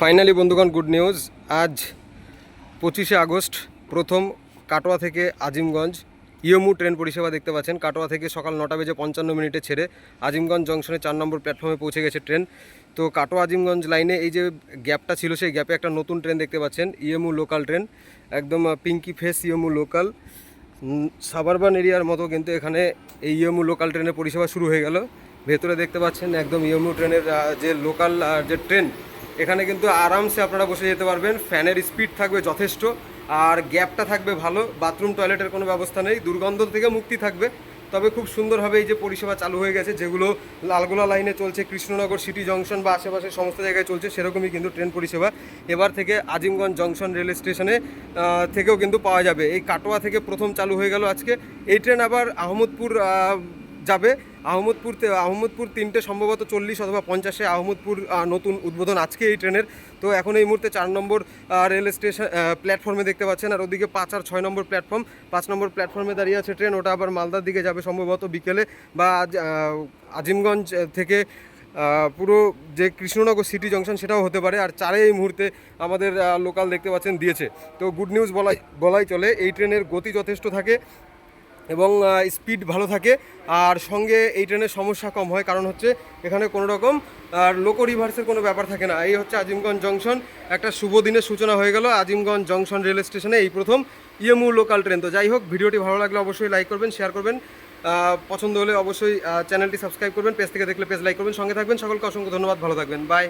Finally বন্ধুগণ good news আজ পঁচিশে আগস্ট, প্রথম কাটোয়া থেকে আজিমগঞ্জ, ইয়মু ট্রেন পরিষেবা দেখতে পাচ্ছেন। কাটোয়া থেকে সকাল নটা বেজে পঞ্চান্ন মিনিটে ছেড়ে আজিমগঞ্জ জংশনে চার নম্বর প্ল্যাটফর্মে পৌঁছে গেছে ট্রেন। তো কাটোয়া আজিমগঞ্জ লাইনে এই যে গ্যাপটা ছিল, সেই গ্যাপে একটা নতুন ট্রেন দেখতে পাচ্ছেন ইএমু লোকাল ট্রেন একদম পিঙ্কি ফেস ইএমু লোকাল সাবারবান এরিয়ার মতো কিন্তু এখানে এই ইএমু লোকাল ট্রেনের পরিষেবা শুরু হয়ে গেল। ভেতরে দেখতে পাচ্ছেন একদম ইএমু ট্রেনের যে লোকাল যে ট্রেন এখানে কিন্তু আরামসে আপনারা বসে যেতে পারবেন। ফ্যানের স্পিড থাকবে যথেষ্ট, আর গ্যাপটা থাকবে ভালো, বাথরুম, টয়লেটের কোনো ব্যবস্থা নেই, দুর্গন্ধ থেকে মুক্তি থাকবে। তবে খুব সুন্দরভাবে এই যে পরিষেবা চালু হয়ে গেছে, যেগুলো লালগোলা লাইনে চলছে, কৃষ্ণনগর সিটি জংশন বা আশেপাশে সমস্ত জায়গায় চলছে, সেরকমই কিন্তু ট্রেন পরিষেবা এবার থেকে আজিমগঞ্জ জংশন রেল স্টেশনে থেকেও কিন্তু পাওয়া যাবে। এই কাটোয়া থেকে প্রথম চালু হয়ে গেল আজকে। এই ট্রেন আবার আহমদপুর যাবে। আহমদপুর আহমদপুর তিনটে সম্ভবত চল্লিশ অথবা পঞ্চাশে আহমদপুর নতুন উদ্বোধন আজকে এই ট্রেনের। তো এখন এই মুহূর্তে চার নম্বর রেল স্টেশন প্ল্যাটফর্মে দেখতে পাচ্ছেন। আর ওদিকে পাঁচ আর ছয় নম্বর প্ল্যাটফর্ম। পাঁচ নম্বর প্ল্যাটফর্মে দাঁড়িয়ে আছে ট্রেন। ওটা আবার মালদার দিকে যাবে সম্ভবত বিকেলে। বা আজিমগঞ্জ থেকে পুরো যে কৃষ্ণনগর সিটি জংশন সেটাও হতে পারে। আর চারে এই মুহূর্তে আমাদের লোকাল দেখতে পাচ্ছেন দিয়েছে। তো গুড নিউজ বলাই বলাই চলে, এই ট্রেনের গতি যথেষ্ট থাকে। এবং স্পিড ভালো থাকে। আর সঙ্গে এই ট্রেনের সমস্যা কম হয়, কারণ হচ্ছে এখানে কোনো রকম, আর লোকো রিভার্সের কোনো ব্যাপার থাকে না। এই হচ্ছে আজিমগঞ্জ জংশন একটা শুভ দিনের সূচনা হয়ে গেল আজিমগঞ্জ জংশন রেল স্টেশনে এই প্রথম ইএমউ লোকাল ট্রেন তো যাই হোক, ভিডিওটি ভালো লাগলে অবশ্যই লাইক করবেন শেয়ার করবেন। পছন্দ হলে অবশ্যই চ্যানেলটি সাবস্ক্রাইব করবেন পেজ থেকে দেখলে পেজ লাইক করবেন। সঙ্গে থাকবেন। সকলকে অসংখ্য ধন্যবাদ। ভালো থাকবেন। বাই